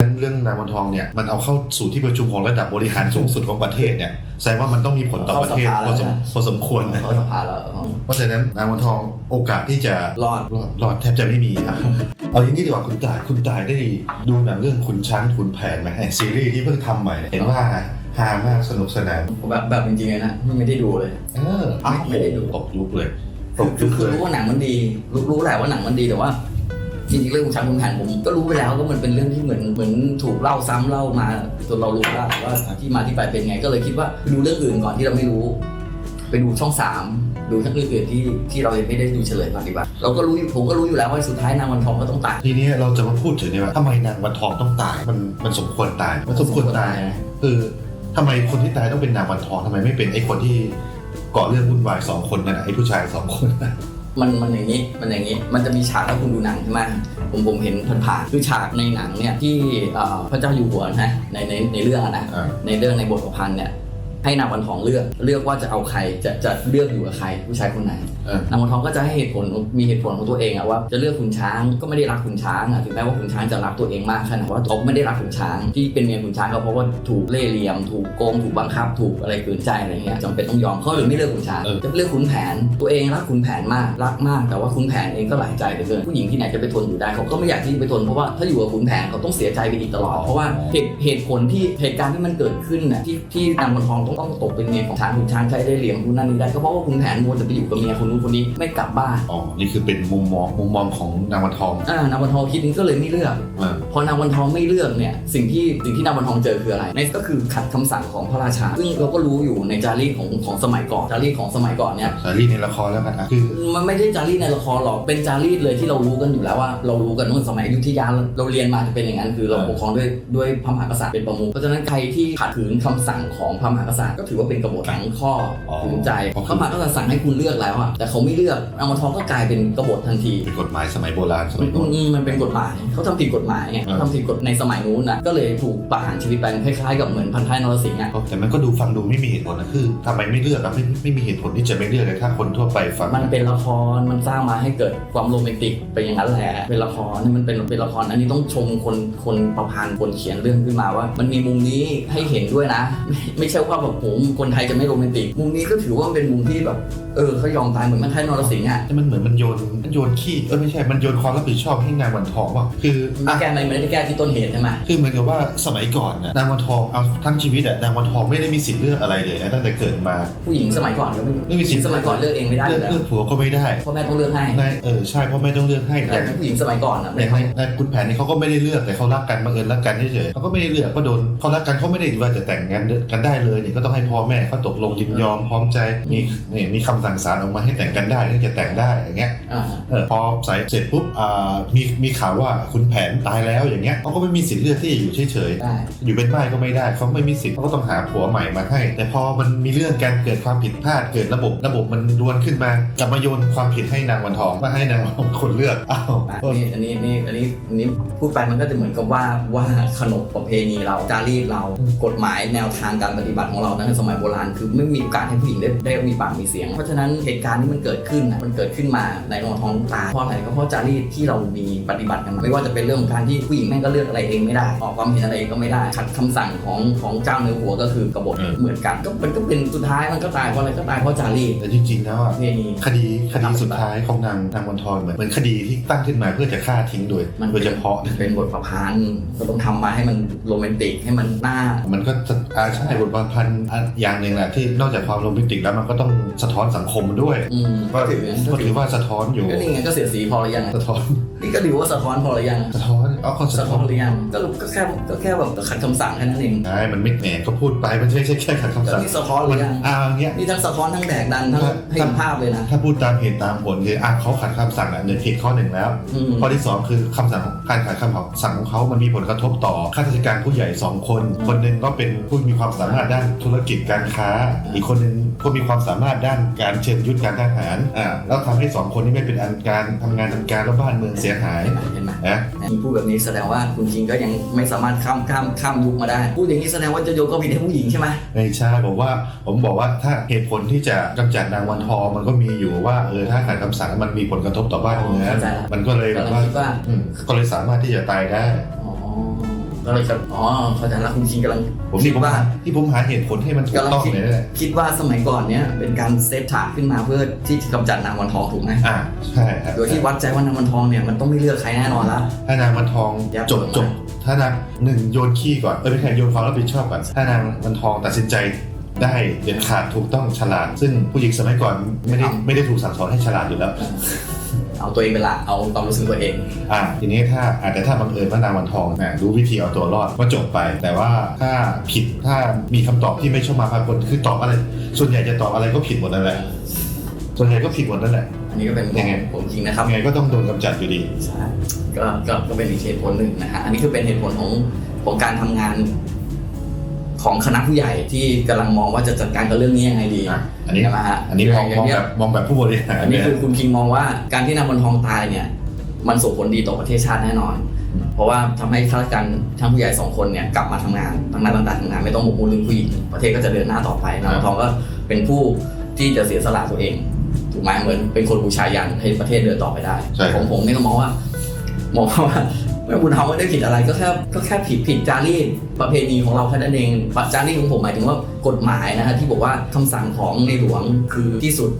นั้นเรื่องนางวันทองเนี่ยมันเอาเข้าสู่ที่ประชุมของระดับบริหารสูงสุดของประเทศเนี่ยแสดงว่ามันต้องมีผลต่อประเทศพอสมพอสมควรนะเขาสภาแล้วเพราะฉะนั้นนางวันทองโอกาสที่จะรอดรอดรอดแทบจะไม่มีครับเอาอย่างนี้ดีกว่าคุณตายคุณตายได้ดูหนังเรื่องขุนช้างขุนแผนไหมไอ้ซีรีส์ที่เพิ่งทำใหม่เนี่ยเห็นว่าฮามากสนุกสนานแบบแบบจริงๆเลยนะไม่ได้ดูเลย เอออ้าวไม่ได้ดูตกยุคเลยตคืกอยุคคือเลยรู้ว่าหนังมันดีรู้รู้แหละว่าหนังมันดีแต่ว่า จริงๆเรื่องคุณช้างคุณแผนผมก็รู้ไปแล้วก็มันเป็นเรื่องที่เหมือนเหมือนถูกเล่าซ้ำเล่ามาจนเรารู้แล้วว่าที่มาที่ไปเป็นไง ก็เลยคิดว่าดูเรื่องอื่นก่อนที่เราไม่รู้ ไปดูช่องสามดูทั้งเรื่องอื่นที่ที่เรายังไม่ได้ดูเฉลยก่อนดีกว่าเราก็รู้อยู่ผมก็รู้อยู่แล้วว่าสุดท้ายนางวันทองก็ต้องตาย ทีนี้เราจะมาพูดถึงเนี่ยว่าทำไมนางวันทองต้องตายมันมันสมควรตายมันสมควรตายคือทำไมคนที่ตายต้องเป็นนางวันทองทำไมไม่เป็นไอ้คนที่ก่อเรื่องวุ่นวายสองคนนั่นน่ะไอ้ผู้ชายสองคนน่ะ มันมันอย่างนี้มันอย่างนี้ มันจะมีฉากถ้าคุณดูหนังใช่ไหมผมผมเห็นผ่านๆคือฉากในหนังเนี่ยที่เอ่อพระเจ้าอยู่หัวนะในในในเรื่องอะนะอ่าในเรื่องในบทประพันธ์เนี่ย ให้นางวันทองเลือกเลือกว่าจะเอาใครจะจะเลือกอยู่กับใครผู้ชายคนไหนเออนางวันทองก็จะให้เหตุผลมีเหตุผลของตัวเองอะว่าจะเลือกขุนช้างก็ไม่ได้รักขุนช้างอะถึงแม้ว่าขุนช้างจะรักตัวเองมากขนาดว่าเขาไม่ได้รักขุนช้างที่เป็นเมียขุนช้างก็เพราะว่าถูกเล่ห์เหลี่ยม ถูกโกงถูกบังคับ ถูกอะไรขืนใจอะไรเงี้ยจำเป็นต้องยอมเขาเลยไม่เลือกขุนช้างจะเลือกขุนแผนตัวเองรักขุนแผนมากรักมาก แต่ว่าขุนแผนเองก็หลายใจเหลือเกินผู้หญิงที่ไหนจะไปทนอยู่ได้เขาก็ไม่อยากที่จะไปทนเพราะว่าถ้าอยู่กับขุนแผนเขาต้องเสียใจไปอีกตลอดเพราะว่าเหตุเหตุผลที่เหตุการณ์ที่มันเกิดขึ้นน่ะที่ที่นางวันทองต้องต้องตกเป็นเมียของช้างขุนช้างใช้ได้เหลี่ยมคุณนั่นนี่ได้ก็เพราะว่าขุนแผนมัวแต่ไปอยู่กับเมียคนนู้นคนนี้ไม่กลับบ้านอ๋อนี่คือเป็นมุมมองมุมมองของนางวันทองอ่านางวันทองคิดนี้ก็เลยไม่เลือกอ่าพอนางวันทองไม่เลือกเนี่ยสิ่งที่สิ่งที่นางวันทองเจอคืออะไรนั่นก็คือขัดคำสั่งของพระราชา ซึ่งเราก็รู้อยู่ในจารีตของของสมัยก่อนจารีตของสมัยก่อนเนี่ยสารีในละครแล้วกันอะคือมันไม่ได้จารีตในละครหรอกเป็นจารีตเลยที่เรารู้กันอยู่แล้วว่าเรารู้กันตั้งแต่สมัยอยุธยาเราเรียนมาจะเป็นอย่างนั้นคือเราอ่าปกครองด้วยด้วยพระมหากษัตริย์เป็นประมุขเพราะฉะนั้นใครที่ขัดขืนคำสั่งของพระมหากษัตริย์ก็ถือว่าเป็นกบฏทั้งข้อขืนใจพระมหากษัตริย์สั่งให้คุณเลือกแล้วอะแต่เขาไม่เลือกนางวันทองก็กลายเป็นกบฏทันทีเป็นกฎหมายสมัยโบราณสมัยอืก่อนมอืมมันเป็นกฎหมายเขาทำผิดกฎหมายไงอ่าเขาทำผิดกฎในสมัยนู้นนะก็เลยถูกประหารชีวิตไปคล้ายๆกับเหมือนพันท้ายนรสิงห์อะแต่มันก็ดูฟังดูไม่มีเหตุผลนะคือทำไมไม่เลือกอะไม่ไม่มีเหตุผลที่จะไม่เลือกเลยถ้าคนทั่วไปฟังมันเป็นละครมันสร้างมาให้เกิดความโรแมนติกไปอย่างนั้นแหละเป็นละครนี่มันเป็นเป็นละครอันนี้ต้องชมคนคนประพันธ์คนเขียนเรื่องขึ้นมาว่า มันมีมุมนี้ให้เห็นด้วยนะ ไม่ไม่ใช่ว่าแบบโหคนไทยจะไม่โรแมนติก มุมนี้ก็ถือว่ามันเป็นมุมที่แบบ เออเขายอมตายเหมือนพันท้ายนรสิงห์อะแต่มันเหมือนมันโยนมันโยนขี้เออไม่ใช่มันโยนความรับผิดชอบให้นางวันทองว่าคือไม่อะแก้ไม่ได้แก้ที่ต้นเหตุใช่ไหมคือเหมือนกับว่าสมัยก่อนน่ะนางวันทองเอาทั้งชีวิตอะนางวันทองไม่ได้มีสิทธิ์เลือกอะไรเลยนะตั้งแต่เกิดมา ผู้หญิงสมัยก่อนก็ไม่ไม่มีสิทธิ์สมัยก่อนเลือกเองไม่ได้อเลือกยู่แล้วเลือกผัวก็ไม่ได้พ่อแม่ต้องเลือกให้นายเออใช่เพราะไม่ต้องเลือกให้แต่แต่ผู้หญิงสมัยก่อนอะในในในคุณแผนนี่เขาก็ไม่ได้เลือกแต่เขารักกันบังเอิญรักกันเฉยๆเขาก็ไม่ได้เลือกก็โดนเขารักกันเขาไม่ได้ว่าจะแต่งงานกันได้เลยนี่ก็ต้องให้พ่อแม่เขาตกลงยินยอมพร้อมใจมีนี่มีคำสั่งศาลออกมาให้แต่งกันได้ถึงจะแต่งได้อย่างเงี้ยอ่าเออพอใส่เสร็จปุ๊บอ่ามีมีข่าวว่าคุณแผนตายแล้วอย่างเงี้ยเขาก็ไม่มีสิทธิ์เลือกที่จะอยู่เฉยๆ ได้อยู่เป็นม่ายก็ไม่ได้เขาไม่มีสิทธิ์เขาก็ต้องหาผัวใหม่มาให้ แต่พอมันมีเรื่องการเกิดความผิดพลาดเกิดระบบ ระบบมันรวนขึ้นมากลับมาโยนความผิดให้นางวันทองมาให้นางวันทองเป็นคนเลือกอ้าวอันนี้อันนี้นี่อันนี้อันนี้พูดไปมันก็จะเหมือนกับว่าว่าขนบประเพณีเราจารีตเรากฎหมายแนวทางการปฏิบัติของเราตั้งแต่สมัยโบราณคือไม่มีโอกาสให้ผู้หญิงได้ได้มีปากมีเสียง เพราะฉะนั้นเหตุการณ์ที่มันเกิดขึ้นน่ะมันเกิดขึ้นมาในรองท้องตายเพราะอะไรก็เพราะจารีตที่เรามีปฏิบัติกันมาไม่ว่าจะเป็นเรื่องของการที่ผู้หญิงแม่งก็เลือกอะไรเองไม่ได้ ออกความเห็นอะไรเองก็ไม่ได้ขัดคำสั่งของของเจ้าเนื้อหัวก็คือกบฏเหมือนกัน ก็มันก็เป็นสุดท้ายมันก็ตายเพราะอะไรก็ตายเพราะจารีตแต่จริงๆแล้วปอะระเพณีคดีคดีสุดท้ายของนางนางวันทองเหมือนเหมือนคดีที่ตั้งขึ้นมาเพื่อจะฆ่าทิ้งโดยมันโดยเฉพาะเป็นบทประพันธ์ก็ต้องทำมาให้มันโรแมนติกให้มันน่ามันก็จะอาใช่บทประพันธ์อันอย่างหนึ่งแหละที่นอกจากความโรแมนติกแล้วมันก็ต้องสะท้อนสังคมด้วยอืมก็ถือก็ถือว่าสะท้อนอยู่ ก็นี่ไงก็เสียสีพอหรือยัง สะท้อน นี่ก็ถือว่าสะท้อนพอหรือยังสะท้อนอ๋อก็สะสะท้ท้ออนนหรือยังก็ก็แค่ก็แค่แบบขัดคำสั่งแค่นั้นเอง ใช่มันไม่แหมก็พูดไปมันไม่ใช่แค่ขัดก็คำสั่งนี่สะท้อนหรือยัง อ่าอย่างเงี้ย นี่ทั้งสะท้อนทั้งแดกดันทั้งให้เห็นภาพเลยนะ ถ้าพูดตามเหตุตามผลคืออะเขาขัดคำสั่งอะหนึ่งผิดข้อหนึ่งแล้ว อืม ข้อที่สองคือคำสั่งของการขัดคำสั่งของเขามันมีผลกระทบต่อข้าราชการผู้ใหญ่สองคน คนหนึ่งก็เป็นผู้มีความสามารถด้านธุรกิจการค้า อีกคนหนึ่งก็มีความสามารถด้านการเชิญยุทธการทหารอ่าแล้วทำให้สองคนนี้ไม่เป็นอันการทำงานทำการแล้วบ้านเมืองเสียหายเห็นไหมเห็นไหมนะมีพูดแบบนี้แสดงว่าคุณจริงก็ยังไม่สามารถข้ามข้ามข้ามยุคมาได้ พูดอย่างนี้แสดงว่าจะโยนก็ผิดให้ผู้หญิงใช่ไหมไม่ใช่ผมว่าผมบอกว่าถ้าเหตุผลที่จะกำจัดนางวันทองมันก็มีอยู่ว่าเออถ้าขัดคำสั่งมันมีผลกระทบต่อบ้านเมืองเข้าใจละมันก็เลยแบบกำลังว่าคิดว่าอืมก็เลยสามารถที่จะตายได้อ๋อ ก็เลยก็อ๋อเข้าใจแล้วคุณคิงกำลังผมคิที่ดผมว่าหาที่ผมหาเหตุผลให้มันถูกกำลังต้องคิดเลยนั่นแหละคิดว่าสมัยก่อนเนี้ยเป็นการเซตฉากขึ้นมาเพื่อที่จะกำจัดนางวันทองถูกไหมอ่าใช่ครับโดยที่วัดใจว่านางวันทองเนี่ยมันต้องไม่เลือกใครแน่นอนละ ถ้านางวันทองยับจบลงมาจบถ้านางหนึ่งโยนขี้ก่อนเออไม่ใช่โยนความรับผิดชอบก่อนถ้านางวันทองตัดสินใจได้เด็ดขาดถูกต้องฉลาด ซึ่งผู้หญิงสมัยก่อนไม่ได้ไม่ได้ถูกสั่งสอนให้ฉลาดอยู่แล้ว เอาตัวเองเป็นหลักเอาความรู้สึกตัวเอง อ่าทีนี้ถ้าอาจจะถ้าบังเอิญว่านางวันทองนะรู้วิธีเอาตัวรอดก็จบไป แต่ว่าถ้าผิดถ้ามีคำตอบที่ไม่ชอบมาพากลคือตอบอะไร ส่วนใหญ่จะตอบอะไรก็ผิดหมดนั่นแหละส่วนใหญ่ก็ผิดหมดนั่นแหละ อันนี้ก็เป็นยังไง ผมจริงนะครับยังไงก็ต้องโดนกำจัดอยู่ดีใช่ก็ก็ก็เป็นอีกเหตุผลหนึ่งนะฮะอันนี้คือเป็นเหตุผลของของการทำงาน ของคณะผู้ใหญ่ที่กำลังมองว่าจะจัดการกับเรื่องนี้ยังไงดีอะอันนี้ใช่ไหมฮะอันนี้มองมองแบบมองแบบผู้บริหารอันนี้เนี่ยคือคุณคิงมองว่าการที่นางวันทองตายเนี่ย มันส่งผลดีต่อประเทศชาติแน่นอน เพราะว่าทำให้ข้าราชการทั้งผู้ใหญ่สองคนเนี่ยกลับมาทำงานทำงานต่างๆทำงานไม่ต้องหมกมุ่นเรื่องผู้หญิงประเทศก็จะเดินหน้าต่อไปนางวันทองก็เป็นผู้ที่จะเสียสละตัวเองถูกไหมเหมือนเป็นคนบูชายันให้ประเทศเดินต่อไปได้ใช่ครับผมผมนี่ก็มองว่ามองว่า แม่บุญธรรมไม่ได้ผิดอะไรก็แค่ก็แค่ผิดผิดจารีตประเพณีของเราแค่นั้นเองจารีตของผมหมายถึงว่ากฎหมายนะฮะที่บอกว่าคำสั่งของในหลวงคือที่สุด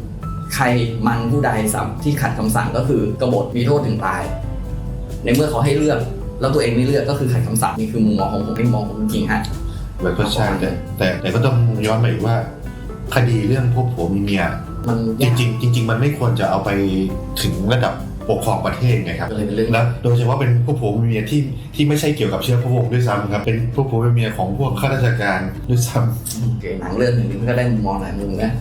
ใครมันผู้ใดสัมที่ขัดคำสั่งก็คือกบฏมีโทษถึงตาย ในเมื่อเขาให้เลือกแล้วตัวเองไม่เลือกก็คือขัดคำสั่งนี่คือมุมมองของผมที่มองผมจริงๆฮะแบบก็ใช่แต่แต่แต่ก็ต้องย้อนไปอีกว่า คดีเรื่องพวกผัวมีเมียมันจริงๆจริง ๆ มันไม่ควรจะเอาไปถึงระดับ ปกครองประเทศไงครับก็เลยเป็นเรื่องแล้วโดยเฉพาะเป็นพวกผัวมีเมียที่ที่ไม่ใช่เกี่ยวกับเชื้อพระวงศ์ด้วยซ้ำครับเป็นพวกผัวมีเมียของพวกข้าราชการด้วยซ้ำโอเคหนังเรื่องหนึ่งมันก็ได้มุมมองหลายมุมนะ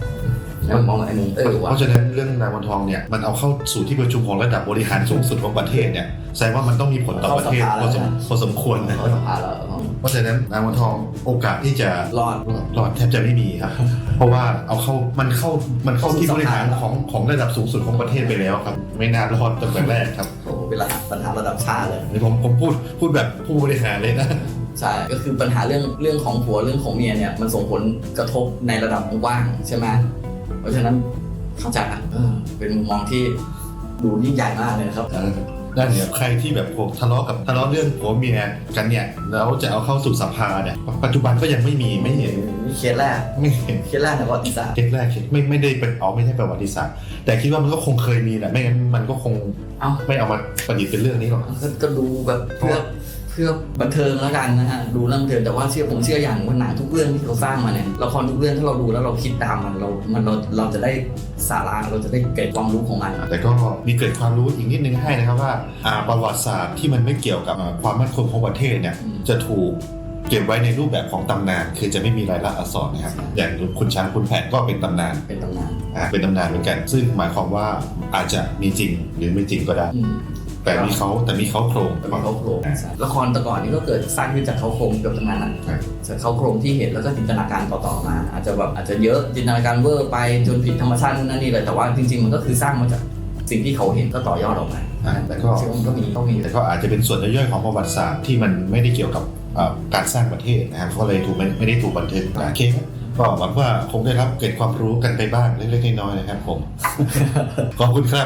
ได้มุมมองหลายมุมเออเพว่า ราะฉะนั้นเรื่องนางวันทองเนี่ยมันเอาเข้าสู่ที่ประชุมของระดับบริหารสูงสุดของประเทศเนี่ยแสดงว่ามันต้องมีผลต่อประเทศพอสมพอสมควรนะ เขาสัมภาษณ์แล้วเพราะฉะนั้นนางวันทองโอกาสที่จะรอด รอดแทบจะไม่มีครับ เพราะว่าเอาเข้ามันเข้ามันเข้าที่บริหารเข้าสู่สภาของของระดับสูงสุดของประเทศไปแล้วครับ ไม่น่ารอดตั้งแต่แรกครับโอ้โหเป็นระดับปัญหาระดับชาติเลยนี่ผมผมพูดพูดแบบผู้บริหารเลยนะใช่ ก็คือปัญหาเรื่องเรื่องของผัวเรื่องของเมียเนี่ยมันส่งผลกระทบในระดับกว้างใช่ไหมเพราะฉะนั้นเข้าใจอะเออเป็นมุมมองที่ดูยิ่งใหญ่มากเลยนะครับ ด้านเนี่ยใครที่แบบผมทะเลาะกับทะเลาะเรื่องผัวเมียกันเนี่ยแล้วจะเอาเข้าสู่สภาเนี่ยปัจจุบันก็ยังไม่มีไม่เห็นเคสแรกไม่เห็นเคสแรกในประวัติศาสตร์เคสแรกเคสไม่ไม่ได้เป็นอ๋อไม่ใช่ประวัติศาสตร์แต่คิดว่ามันก็คงเคยมีแหละไม่งั้นมันก็คงเอ้าไม่เอามาประดิษฐ์เป็นเรื่องนี้หรอกก็ก็ดูแบบเพื่อเพื่อบันเทิงแล้วกันนะฮะดูเรื่องบันเทิงแต่ว่าเชื่อผมเชื่ออย่างว่าหนังทุกเรื่องที่เขาสร้างมาเนี่ยละครทุกเรื่องถ้าเราดูแล้วเราคิดตามมันเรามันเราเราจะได้สาระเราจะได้เก็บความรู้ของมัน แต่ก็มีเกร็ดความรู้อีกนิดนึงให้นะครับว่าอ่าประวัติศาสตร์ที่มันไม่เกี่ยวกับอ่าความมั่นคงของประเทศเนี่ยอืมจะถูกเก็บไว้ในรูปแบบของตำนาน คือจะไม่มีรายลักษณ์อักษรนะครับ อย่างคุณช้างคุณแผนก็เป็นตำนาน เป็นตำนานอ่าเป็นตำนานเหมือนกัน ซึ่งหมายความว่าอาจจะมีจริงหรือไม่จริงก็ได้อืม แต่มีเขาแต่มีเขาโครงเป็นเขาโครงใช่ละครแต่ก่อนนี้ก็เกิดสร้างขึ้นจากเขาโครงเกือบทั้งนั้นอะครับจากเขาโครงที่เห็นแล้วก็จินตนาการต่อๆมา อาจจะแบบอาจจะเยอะจินตนาการเวอร์ไปจนผิดธรรมชาตินู่นนั่นนี่เลยแต่ว่าจริง ๆ มันก็คือสร้างมาจากสิ่งที่เขาเห็นก็ต่อยอดออกมาอ่าแต่ก็เชื่อว่ามันก็มีต้องมีแต่ก็อาจจะเป็นส่วนย่อยๆของประวัติศาสตร์ที่มันไม่ได้เกี่ยวกับเอ่อการสร้างประเทศนะครับก็เลยถูกไม่ไม่ได้ถูกบันทึกโอเคครับก็หวังว่าคงได้รับเกร็ดความรู้กันไปบ้างเล็กๆน้อยๆนะครับผมขอบคุณครับ